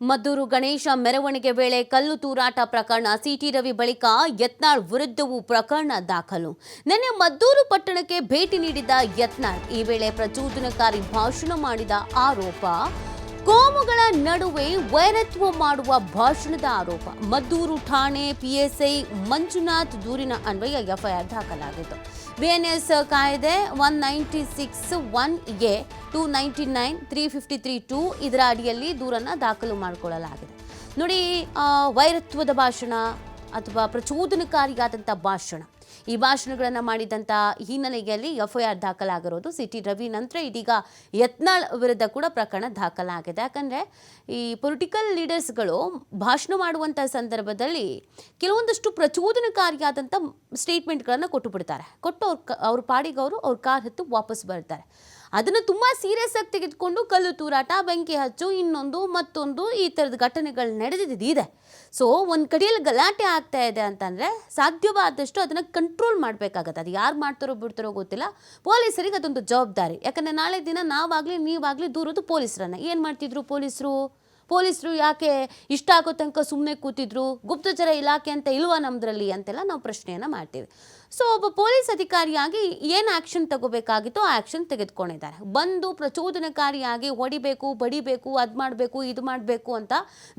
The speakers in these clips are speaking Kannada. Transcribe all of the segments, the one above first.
ಮದ್ದೂರು ಗಣೇಶ ಮೆರವಣಿಗೆ ವೇಳೆ ಕಲ್ಲು ತೂರಾಟ ಪ್ರಕರಣ ಸಿಟಿ ರವಿ ಬಳಿಕ ಯತ್ನಾಳ್ ವಿರುದ್ಧವೂ ಪ್ರಕರಣ ದಾಖಲು. ನಿನ್ನೆ ಮದ್ದೂರು ಪಟ್ಟಣಕ್ಕೆ ಭೇಟಿ ನೀಡಿದ್ದ ಯತ್ನಾಳ್ ಈ ವೇಳೆ ಪ್ರಚೋದನಕಾರಿ ಭಾಷಣ ಮಾಡಿದ ಆರೋಪ. ಕೋಮುಗಳ ನಡುವೆ ವೈರತ್ವ ಮಾಡುವ ಭಾಷಣದ ಆರೋಪ. ಮದ್ದೂರು ಠಾಣೆ ಪಿಎಸ್ಐ ಮಂಜುನಾಥ್ ದೂರಿನ ಅನ್ವಯ ಎಫ್ಐಆರ್ ದಾಖಲಾಗಿತ್ತು. ಬಿಎನ್ಎಸ್ ಕಾಯ್ದೆ one ninety six one A two ninety nine three fifty three two ಇದರ ಅಡಿಯಲ್ಲಿ ದೂರನ್ನು ದಾಖಲು ಮಾಡಿಕೊಳ್ಳಲಾಗಿದೆ. ನೋಡಿ ವೈರತ್ವದ ಭಾಷಣ ಅಥವಾ ಪ್ರಚೋದನಕಾರಿಯಾದಂಥ ಭಾಷಣ ಈ ಭಾಷಣಗಳನ್ನು ಮಾಡಿದಂಥ ಹಿನ್ನೆಲೆಯಲ್ಲಿ ಎಫ್ಐಆರ್ ದಾಖಲಾಗಿರೋದು. ಸಿಟಿ ರವಿ ನಂತರ ಇದೀಗ ಯತ್ನಾಳ್ ವಿರುದ್ಧ ಕೂಡ ಪ್ರಕರಣ ದಾಖಲಾಗಿದೆ. ಯಾಕಂದರೆ ಈ ಪೊಲಿಟಿಕಲ್ ಲೀಡರ್ಸ್ಗಳು ಭಾಷಣ ಮಾಡುವಂಥ ಸಂದರ್ಭದಲ್ಲಿ ಕೆಲವೊಂದಷ್ಟು ಪ್ರಚೋದನಕಾರಿಯಾದಂಥ ಸ್ಟೇಟ್ಮೆಂಟ್ಗಳನ್ನು ಕೊಟ್ಟು ಬಿಡ್ತಾರೆ. ಕೊಟ್ಟು ಅವ್ರ ಅವ್ರ ಪಾಡಿಗೆ ಅವರು ಅವ್ರ ಕಾರ್ ಹತ್ತು ವಾಪಸ್ ಬರ್ತಾರೆ. ಅದನ್ನು ತುಂಬ ಸೀರಿಯಸ್ ಆಗಿ ತೆಗೆದುಕೊಂಡು ಕಲ್ಲು ತೂರಾಟ, ಬೆಂಕಿ ಹಚ್ಚು, ಇನ್ನೊಂದು ಮತ್ತೊಂದು ಈ ಥರದ ಘಟನೆಗಳು ನಡೆದಿದ್ದಿದೆ ಸೊ ಒಂದು ಕಡೆಯಲ್ಲಿ ಗಲಾಟೆ ಆಗ್ತಾ ಇದೆ ಅಂತಂದರೆ ಸಾಧ್ಯವಾದಷ್ಟು ಅದನ್ನು ಕಂಟ್ರೋಲ್ ಮಾಡಬೇಕಾಗತ್ತೆ. ಅದು ಯಾರು ಮಾಡ್ತಾರೋ ಬಿಡ್ತಾರೋ ಗೊತ್ತಿಲ್ಲ. ಪೊಲೀಸರಿಗೆ ಅದೊಂದು ಜವಾಬ್ದಾರಿ. ಯಾಕಂದರೆ ನಾಳೆ ದಿನ ನಾವಾಗಲಿ, ನೀವಾಗಲಿ ದೂರೋದು ಪೊಲೀಸರನ್ನು. ಏನು ಮಾಡ್ತಿದ್ರು ಪೊಲೀಸರು? ಪೊಲೀಸರು ಯಾಕೆ ಇಷ್ಟ ಆಗೋ ತನಕ ಸುಮ್ಮನೆ ಕೂತಿದ್ರು? ಗುಪ್ತಚರ ಇಲಾಖೆ ಅಂತ ಇಲ್ವಾ ನಮ್ಮದ್ರಲ್ಲಿ ಅಂತೆಲ್ಲ ನಾವು ಪ್ರಶ್ನೆಯನ್ನು ಮಾಡ್ತೀವಿ. ಸೊ ಒಬ್ಬ ಪೊಲೀಸ್ ಅಧಿಕಾರಿಯಾಗಿ ಏನು ಆ್ಯಕ್ಷನ್ ತಗೋಬೇಕಾಗಿತ್ತು ಆ ಆ್ಯಕ್ಷನ್ ತೆಗೆದುಕೊಂಡಿದ್ದಾರೆ. ಬಂದು ಪ್ರಚೋದನಕಾರಿಯಾಗಿ ಹೊಡಿಬೇಕು, ಬಡಿಬೇಕು, ಅದು ಮಾಡಬೇಕು, ಇದು ಮಾಡಬೇಕು ಅಂತ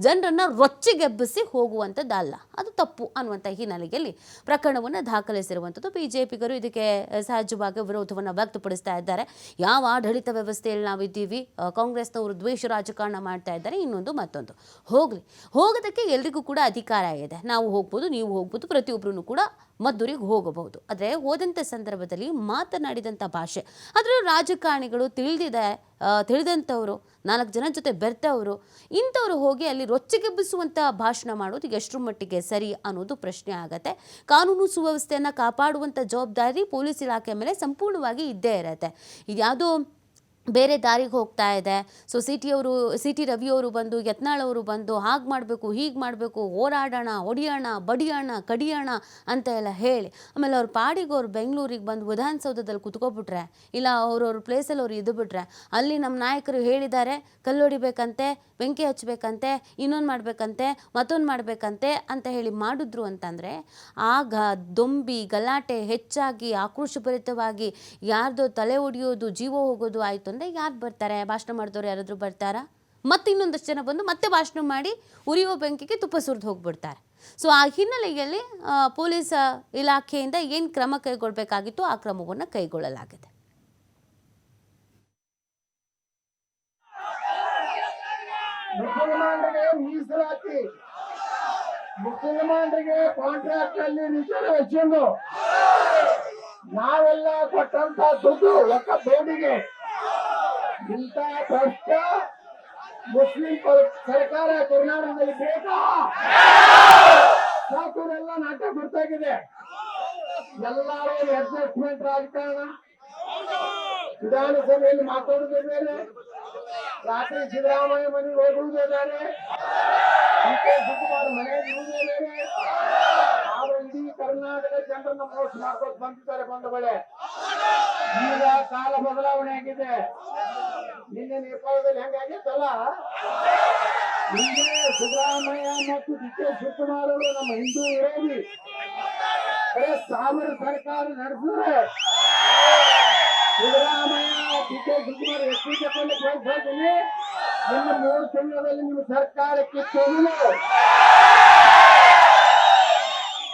ಜನರನ್ನು ರೊಚ್ಚಿಗೆಬ್ಬಿಸಿ ಹೋಗುವಂಥದ್ದಲ್ಲ. ಅದು ತಪ್ಪು ಅನ್ನುವಂಥ ಹಿನ್ನೆಲೆಯಲ್ಲಿ ಪ್ರಕರಣವನ್ನು ದಾಖಲಿಸಿರುವಂಥದ್ದು ಬಿ ಜೆ ಪಿಗರು ಇದಕ್ಕೆ ಸಹಜವಾಗಿ ವಿರೋಧವನ್ನು ವ್ಯಕ್ತಪಡಿಸ್ತಾ ಇದ್ದಾರೆ. ಯಾವ ಆಡಳಿತ ವ್ಯವಸ್ಥೆಯಲ್ಲಿ ನಾವಿದ್ದೀವಿ, ಕಾಂಗ್ರೆಸ್ನವರು ದ್ವೇಷ ರಾಜಕಾರಣ ಮಾಡ್ತಾ ಇದ್ದಾರೆ ಇನ್ನೊಂದು ಮತ್ತೊಂದು. ಹೋಗಲಿ. ಹೋಗೋದಕ್ಕೆ ಎಲ್ರಿಗೂ ಕೂಡ ಅಧಿಕಾರ ಇದೆ. ನಾವು ಹೋಗ್ಬೋದು, ನೀವು ಹೋಗ್ಬೋದು ಪ್ರತಿಯೊಬ್ಬರೂ ಕೂಡ ಮದ್ದೂರಿಗೆ ಹೋಗಬಹುದು. ಆದರೆ ಹೋದಂಥ ಸಂದರ್ಭದಲ್ಲಿ ಮಾತನಾಡಿದಂಥ ಭಾಷೆ. ಅದರಲ್ಲೂ ರಾಜಕಾರಣಿಗಳು ತಿಳಿದಿದೆ ತಿಳಿದಂಥವರು ನಾಲ್ಕು ಜನ ಜೊತೆ ಬೆರ್ತವರು ಇಂಥವ್ರು ಹೋಗಿ ಅಲ್ಲಿ ರೊಚ್ಚಿಗೆಬ್ಬಿಸುವಂಥ ಭಾಷಣ ಮಾಡೋದು ಎಷ್ಟರ ಮಟ್ಟಿಗೆ ಸರಿ ಅನ್ನೋದು ಪ್ರಶ್ನೆ ಆಗತ್ತೆ. ಕಾನೂನು ಸುವ್ಯವಸ್ಥೆಯನ್ನು ಕಾಪಾಡುವಂಥ ಜವಾಬ್ದಾರಿ ಪೊಲೀಸ್ ಇಲಾಖೆ ಮೇಲೆ ಸಂಪೂರ್ಣವಾಗಿ ಇದ್ದೇ ಇರುತ್ತೆ. ಇದ್ಯಾವುದೋ ಬೇರೆ ದಾರಿಗೆ ಹೋಗ್ತಾ ಇದೆ. ಸೊ ಸಿ ಟಿ ಅವರು ಸಿ ಟಿ ರವಿಯವರು ಬಂದು, ಯತ್ನಾಳ್ ಅವರು ಬಂದು, ಹಾಗೆ ಮಾಡಬೇಕು, ಹೀಗೆ ಮಾಡಬೇಕು, ಹೋರಾಡೋಣ ಹೊಡಿಯೋಣ ಬಡಿಯೋಣ, ಕಡಿಯೋಣ ಅಂತ ಎಲ್ಲ ಹೇಳಿ. ಆಮೇಲೆ ಅವ್ರ ಪಾಡಿಗೆ ಅವ್ರು ಬೆಂಗಳೂರಿಗೆ ಬಂದು ವಿಧಾನಸೌಧದಲ್ಲಿ ಕುತ್ಕೊಬಿಟ್ರೆ, ಇಲ್ಲ ಅವ್ರವ್ರ ಪ್ಲೇಸಲ್ಲಿ ಅವ್ರು ಇದ್ದು ಬಿಟ್ರೆ ಅಲ್ಲಿ ನಮ್ಮ ನಾಯಕರು ಹೇಳಿದ್ದಾರೆ ಕಲ್ಲೊಡಿಬೇಕಂತೆ ಬೆಂಕಿ ಹಚ್ಚಬೇಕಂತೆ, ಇನ್ನೊಂದು ಮಾಡಬೇಕಂತೆ, ಮತ್ತೊಂದು ಮಾಡಬೇಕಂತೆ ಅಂತ ಹೇಳಿ ಮಾಡಿದ್ರು ಅಂತಂದರೆ, ಆಗ ದೊಂಬಿ ಗಲಾಟೆ ಹೆಚ್ಚಾಗಿ ಆಕ್ರೋಶಭರಿತವಾಗಿ ಯಾರ್ದೋ ತಲೆ ಒಡೆಯೋದು, ಜೀವ ಹೋಗೋದು ಆಯಿತು ಅಂದರೆ ಯಾರು ಬರ್ತಾರೆ? ಭಾಷಣ ಮಾಡಿದವ್ರು ಯಾರಾದರೂ ಬರ್ತಾರಾ? ಮತ್ತೆ ಇನ್ನೊಂದಷ್ಟು ಜನ ಬಂದು ಮತ್ತೆ ಭಾಷಣ ಮಾಡಿ ಉರಿಯುವ ಬೆಂಕಿಗೆ ತುಪ್ಪ ಸುರಿದು ಹೋಗ್ಬಿಡ್ತಾರೆ. ಸೊ ಆ ಹಿನ್ನೆಲೆಯಲ್ಲಿ ಪೊಲೀಸ್ ಇಲಾಖೆಯಿಂದ ಏನು ಕ್ರಮ ಕೈಗೊಳ್ಳಬೇಕಾಗಿತ್ತು ಆ ಕ್ರಮವನ್ನು ಕೈಗೊಳ್ಳಲಾಗಿದೆ. ಮುಸಲ್ಮಾನರಿಗೆ ಮೀಸಲಾತಿ. ಮುಸಲ್ಮಾನರಿಗೆ ಕಾಂಟ್ರಾಕ್ಟ್ ಅಲ್ಲಿ ರಿಸರ್ವೇಶನ್ ನಾವೆಲ್ಲ ಕೊಟ್ಟಂತ ದುಡ್ಡು ಒಕ್ಕ ಬೋರ್ಡಿಗೆ ಇಂಥ ಕಷ್ಟ ಮುಸ್ಲಿಂ ಸರ್ಕಾರ ಕರ್ನಾಟಕದಲ್ಲಿ ಬೇಕಾ? ಎಲ್ಲ ನಾಟಕ ಬರ್ತಾಗಿದೆ. ಎಲ್ಲರೂ ಅಡ್ಜಸ್ಟ್ಮೆಂಟ್ ರಾಜಕಾರಣ. ವಿಧಾನಸಭೆಯಲ್ಲಿ ಮಾತಾಡುವುದೇ ಬೇರೆ. ರಾತ್ರಿ ಸಿದ್ದರಾಮಯ್ಯ ಮನೆಗೆ ಹೋಗುವುದೇ ಬೇರೆ. ಶಿವಕುಮಾರ್ ಮನೆಗೆ ಇರುವುದೇ ಬೇರೆ. ಆದ್ರೆ ಇಡೀ ಕರ್ನಾಟಕ ಜನರನ್ನ ಮೋಸ ಮಾಡ್ಕೊಂಡು ಬಂದಿದ್ದಾರೆ ಬಂದ ಬಳೆ ಈಗ ಕಾಲ ಬದಲಾವಣೆ ಆಗಿದೆ. ನಿನ್ನೆ ನೇಪಾಳದಲ್ಲಿ ಹೆಂಗಾಗಿತ್ತಲ್ಲ ನಿನ್ನೆ ಸಿದ್ದರಾಮಯ್ಯ ಮತ್ತು ಡಿ ಕೆ ಶಿವಕುಮಾರ್ ಅವರು ನಮ್ಮ ಹಿಂದೂ ವಿರೋಧಿ. ಬರೇ ಸರ್ಕಾರ ನಡೆಸಿದ್ರೆ ಸಿದ್ದರಾಮಯ್ಯ, ಡಿ ಶಿವಕುಮಾರ್ ಎಷ್ಟು ತಗೊಂಡು ಕೇಳ್ತೀನಿ ಇನ್ನು ಮೂರು ತಿಂಗಳಲ್ಲಿ ನಿಮ್ಮ ಸರ್ಕಾರಕ್ಕೆ ತೊಗಲು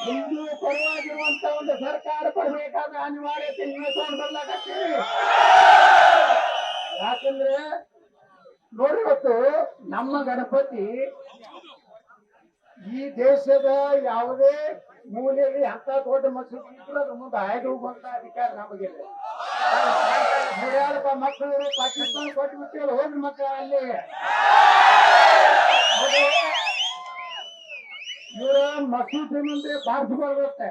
ಹಿಂದೂ ಪರವಾಗಿರುವಂತ ಒಂದು ಸರ್ಕಾರ ಬರಬೇಕಾದ ಅನಿವಾರ್ಯತೆ ನೀವು ತಗೊಂಡು ಯಾಕಂದ್ರೆ ನೋಡಿ ಇವತ್ತು ನಮ್ಮ ಗಣಪತಿ ಈ ದೇಶದ ಯಾವುದೇ ಮೂಲೆಯಲ್ಲಿ ಅಂತ ದೊಡ್ಡ ಮಸೂದಿ ಅದ್ರ ಮುಂದೆ ಆಯ್ದು ಹೋಗುವಂತ ಅಧಿಕಾರ ನಮಗೆ ನೋಡ್ಯಾರಪ್ಪ, ಮಕ್ಕಳು ಪಾಕಿಸ್ತಾನ ಕೊಟ್ಟು ಬಿಟ್ಟಿಲ್ಲ ಹೋಗಿ ಮಕ್ಕಳ ಅಲ್ಲಿ. ಇವರ ಮಸೂದಿ ಮುಂದೆ ಬಾರ್ಸ್ಕೊಳ್ಬೇಕು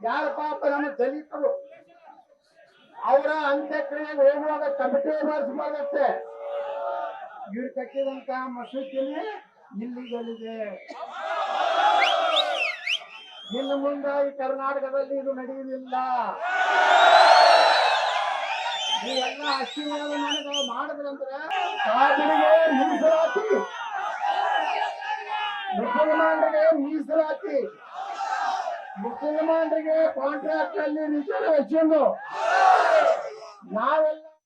ಯಾರ ಪಾಪ ನಮ್ಮ ದಲಿತರು ಅವರ ಅಂತ್ಯಕ್ರಿಯೆಗೆ ಹೋಗುವಾಗ ಕಮಿಟಿ ಬಾರಿಸ್ಬಾರ್ದತ್ತೆ ಇವ್ರು ಕಟ್ಟಿದಂತ ಮಸೂದಿನೇ ಇಲ್ಲಿಗಲಿದೆ ಇನ್ನು ಮುಂದೆ ಈ ಕರ್ನಾಟಕದಲ್ಲಿ ಇದು ನಡೆಯುವುದಿಲ್ಲ. ನೀವೆಲ್ಲ ಆಶೀರ್ವಾದ ನನಗೆ ಮಾಡಿದ್ರಂದ್ರೆ ಕಾಪಿಗೆ ಮೀಸಲಾತಿ. ಮುಸಲ್ಮಾನರಿಗೆ ಮೀಸಲಾತಿ. ಮುಸಲ್ಮಾನರಿಗೆ ಕಾಂಟ್ರಾಕ್ಟ್ ಅಲ್ಲಿ ರಿಸರ್ವೇಶನ್ ನಾವೆಲ್ಲ